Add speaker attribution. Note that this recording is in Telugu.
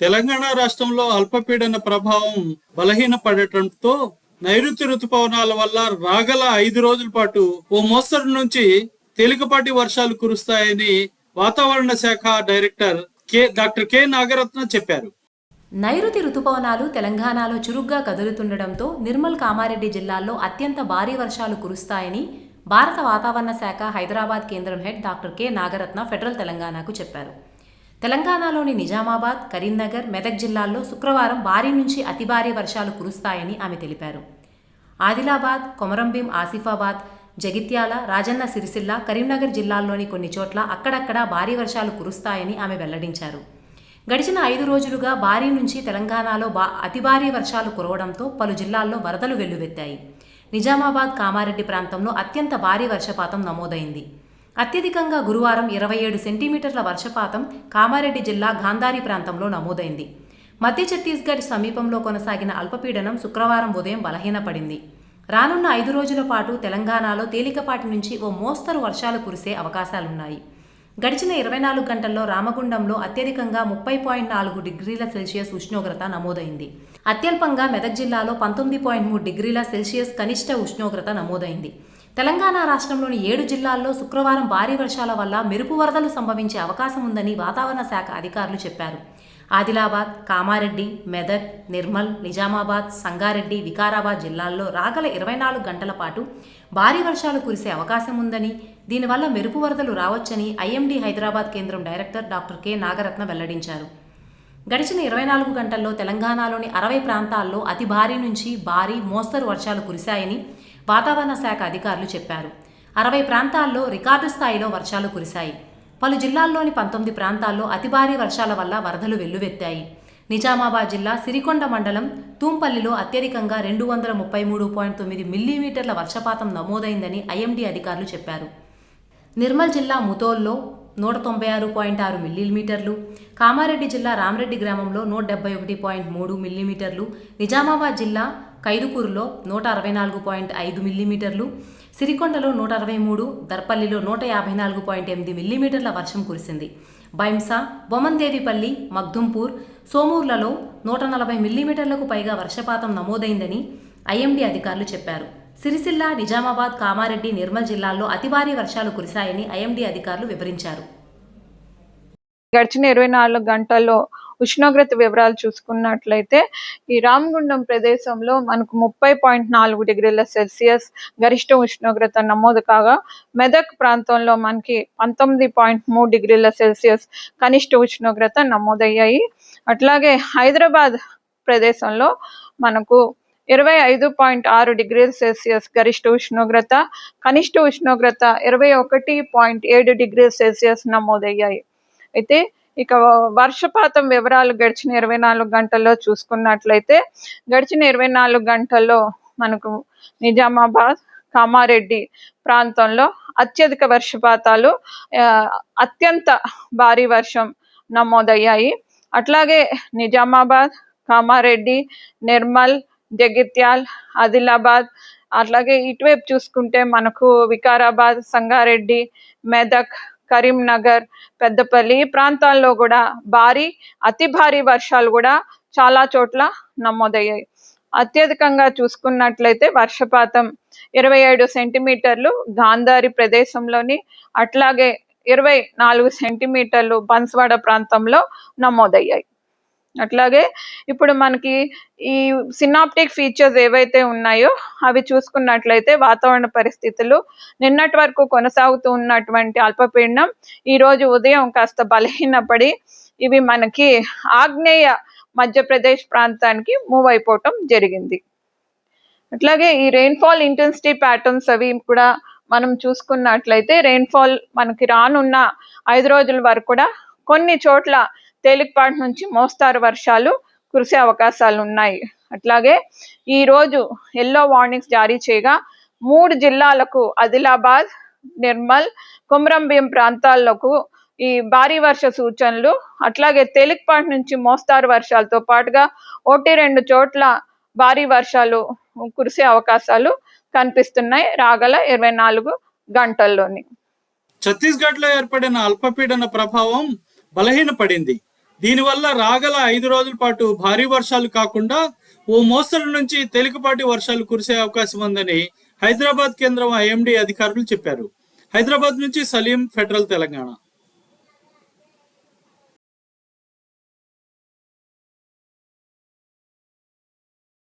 Speaker 1: తెలంగాణ రాష్ట్రంలో అల్పపీడన ప్రభావం బలహీన పడటంతో నైరుతి రుతుపవనాల వల్ల రాగల ఐదు రోజుల పాటు ఓ మోస్తరు నుంచి తేలికపాటి వర్షాలు కురుస్తాయని వాతావరణ శాఖ director K doctor K Nagaratna చెప్పారు.
Speaker 2: నైరుతి రుతుపవనాలు తెలంగాణలో చురుగ్గా కదులుతుండటంతో నిర్మల్ కామారెడ్డి జిల్లాల్లో అత్యంత భారీ వర్షాలు కురుస్తాయని భారత వాతావరణ శాఖ హైదరాబాద్ కేంద్రం head doctor K Nagaratna federal తెలంగాణకు చెప్పారు. తెలంగాణలోని నిజామాబాద్ కరీంనగర్ మెదక్ జిల్లాల్లో శుక్రవారం భారీ నుంచి అతి భారీ వర్షాలు కురుస్తాయని ఆమె తెలిపారు. ఆదిలాబాద్ కొమరంభీం ఆసిఫాబాద్ జగిత్యాల రాజన్న సిరిసిల్ల కరీంనగర్ జిల్లాల్లోని కొన్ని చోట్ల అక్కడక్కడ భారీ వర్షాలు కురుస్తాయని ఆమె వెల్లడించారు. గడిచిన ఐదు రోజులుగా భారీ నుంచి తెలంగాణలో బా అతి భారీ వర్షాలు కురవడంతో పలు జిల్లాల్లో వరదలు వెల్లువెత్తాయి. నిజామాబాద్ కామారెడ్డి ప్రాంతంలో అత్యంత భారీ వర్షపాతం నమోదైంది. అత్యధికంగా గురువారం ఇరవై ఏడు సెంటీమీటర్ల వర్షపాతం కామారెడ్డి జిల్లా గాంధారి ప్రాంతంలో నమోదైంది. మధ్య ఛత్తీస్గఢ్ సమీపంలో కొనసాగిన అల్పపీడనం శుక్రవారం ఉదయం బలహీనపడింది. రానున్న ఐదు రోజుల పాటు తెలంగాణలో తేలికపాటి నుంచి ఓ మోస్తరు వర్షాలు కురిసే అవకాశాలున్నాయి. గడిచిన ఇరవై నాలుగు గంటల్లో రామగుండంలో అత్యధికంగా ముప్పై పాయింట్ నాలుగు డిగ్రీల సెల్సియస్ ఉష్ణోగ్రత నమోదైంది. అత్యల్పంగా మెదక్ జిల్లాలో పంతొమ్మిది పాయింట్ మూడు డిగ్రీల సెల్సియస్ కనిష్ట ఉష్ణోగ్రత నమోదైంది. తెలంగాణ రాష్ట్రంలోని ఏడు జిల్లాల్లో శుక్రవారం భారీ వర్షాల వల్ల మెరుపు వరదలు సంభవించే అవకాశం ఉందని వాతావరణ శాఖ అధికారులు చెప్పారు. ఆదిలాబాద్ కామారెడ్డి మెదక్ నిర్మల్ నిజామాబాద్ సంగారెడ్డి వికారాబాద్ జిల్లాల్లో రాగల ఇరవై నాలుగు గంటల పాటు భారీ వర్షాలు కురిసే అవకాశం ఉందని దీనివల్ల మెరుపు వరదలు రావచ్చని ఐఎండీ హైదరాబాద్ కేంద్రం డైరెక్టర్ డాక్టర్ కె. నాగరత్న వెల్లడించారు. గడిచిన ఇరవై నాలుగు గంటల్లో తెలంగాణలోని అరవై ప్రాంతాల్లో అతి భారీ నుంచి భారీ మోస్తరు వర్షాలు కురిశాయని వాతావరణ శాఖ అధికారులు చెప్పారు. అరవై ప్రాంతాల్లో రికార్డు స్థాయిలో వర్షాలు కురిశాయి. పలు జిల్లాల్లోని పంతొమ్మిది ప్రాంతాల్లో అతి భారీ వర్షాల వల్ల వరదలు వెల్లువెత్తాయి. నిజామాబాద్ జిల్లా సిరికొండ మండలం తూంపల్లిలో అత్యధికంగా రెండు వందల ముప్పై మూడు పాయింట్ తొమ్మిది మిల్లీమీటర్ల వర్షపాతం నమోదైందని ఐఎండీ అధికారులు చెప్పారు. నిర్మల్ జిల్లా ముతోల్లో నూట తొంభై ఆరు పాయింట్ ఆరు మిల్లీమీటర్లు కామారెడ్డి జిల్లా రామరెడ్డి గ్రామంలో నూట డెబ్బై ఒకటి పాయింట్ మూడు మిల్లీమీటర్లు నిజామాబాద్ జిల్లా కైదుకూరులో నూట అరవై నాలుగు పాయింట్ ఐదు మిల్లీమీటర్లు సిరికొండలో నూట అరవై మూడు దర్పల్లిలో నూట యాభై నాలుగు పాయింట్ ఎనిమిది మిల్లీమీటర్ల వర్షం కురిసింది. బైంసా బొమందేవిపల్లి మగ్దుంపూర్ సోమూర్లలో నూట నలభై మిల్లీమీటర్లకు పైగా వర్షపాతం నమోదైందని ఐఎండీ అధికారులు చెప్పారు. సిరిసిల్ల నిజామాబాద్ కామారెడ్డి నిర్మల్ జిల్లాల్లో అతి భారీ వర్షాలు కురిశాయని ఐఎండీ అధికారులు వివరించారు.
Speaker 3: గడిచిన ఇరవై నాలుగు గంటల్లో ఉష్ణోగ్రత వివరాలు చూసుకున్నట్లయితే ఈ రామగుండం ప్రదేశంలో మనకు ముప్పై పాయింట్ నాలుగు డిగ్రీల సెల్సియస్ గరిష్ట ఉష్ణోగ్రత నమోదు కాగా మెదక్ ప్రాంతంలో మనకి పంతొమ్మిది పాయింట్ మూడు డిగ్రీల సెల్సియస్ కనిష్ట ఉష్ణోగ్రత నమోదయ్యాయి. అట్లాగే హైదరాబాద్ ప్రదేశంలో మనకు ఇరవై ఐదు పాయింట్ ఆరు డిగ్రీల సెల్సియస్ గరిష్ట ఉష్ణోగ్రత కనిష్ట ఉష్ణోగ్రత ఇరవై ఒకటి పాయింట్ ఏడు డిగ్రీల సెల్సియస్ నమోదయ్యాయి. అయితే ఇక వర్షపాతం వివరాలు గడిచిన ఇరవై నాలుగు గంటల్లో చూసుకున్నట్లయితే గడిచిన ఇరవై నాలుగు గంటల్లో మనకు నిజామాబాద్ కామారెడ్డి ప్రాంతంలో అత్యధిక వర్షపాతాలు అత్యంత భారీ వర్షం నమోదయ్యాయి. అట్లాగే నిజామాబాద్ కామారెడ్డి నిర్మల్ జగిత్యాల్ ఆదిలాబాద్ అట్లాగే ఇటువైపు చూసుకుంటే మనకు వికారాబాద్ సంగారెడ్డి మెదక్ కరీంనగర్ పెద్దపల్లి ఈ ప్రాంతాల్లో కూడా భారీ అతి భారీ వర్షాలు కూడా చాలా చోట్ల నమోదయ్యాయి. అత్యధికంగా చూసుకున్నట్లయితే వర్షపాతం ఇరవై ఏడు సెంటీమీటర్లు గాంధారి ప్రదేశంలోని అట్లాగే ఇరవై నాలుగు సెంటీమీటర్లు బన్స్వాడ ప్రాంతంలో నమోదయ్యాయి. అట్లాగే ఇప్పుడు మనకి ఈ సినాప్టిక్ ఫీచర్స్ ఏవైతే ఉన్నాయో అవి చూసుకున్నట్లయితే వాతావరణ పరిస్థితులు నిన్నటి వరకు కొనసాగుతూ ఉన్నటువంటి అల్పపీడనం ఈరోజు ఉదయం కాస్త బలహీనపడి ఇవి మనకి ఆగ్నేయ మధ్యప్రదేశ్ ప్రాంతానికి మూవ్ అయిపోవటం జరిగింది. అట్లాగే ఈ రెయిన్ఫాల్ ఇంటెన్సిటీ ప్యాటర్న్స్ అవి కూడా మనం చూసుకున్నట్లయితే రెయిన్ఫాల్ మనకి రానున్న ఐదు రోజుల వరకు కూడా కొన్ని చోట్ల తేలికపాటి నుంచి మోస్తారు వర్షాలు కురిసే అవకాశాలు ఉన్నాయి అట్లాగే ఈ రోజు ఎల్లో వార్నింగ్స్ జారీ చేయగా మూడు జిల్లాలకు ఆదిలాబాద్ నిర్మల్ కుమ్రంభీం ప్రాంతాలకు ఈ భారీ వర్ష సూచనలు అట్లాగే తేలికపాటి నుంచి మోస్తారు వర్షాలతో పాటుగా ఒకటి రెండు చోట్ల భారీ వర్షాలు కురిసే అవకాశాలు కనిపిస్తున్నాయి రాగల ఇరవై నాలుగు గంటల్లోని.
Speaker 1: ఛత్తీస్గఢ్లో ఏర్పడిన అల్పపీడన ప్రభావం బలహీనపడింది. దీనివల్ల రాగల ఐదు రోజుల పాటు భారీ వర్షాలు కాకుండా ఓ మోస్తరు నుంచి తేలికపాటి వర్షాలు కురిసే అవకాశం ఉందని హైదరాబాద్ కేంద్రం ఐఎండీ అధికారులు చెప్పారు. హైదరాబాద్ నుంచి సలీం ఫెడరల్ తెలంగాణ.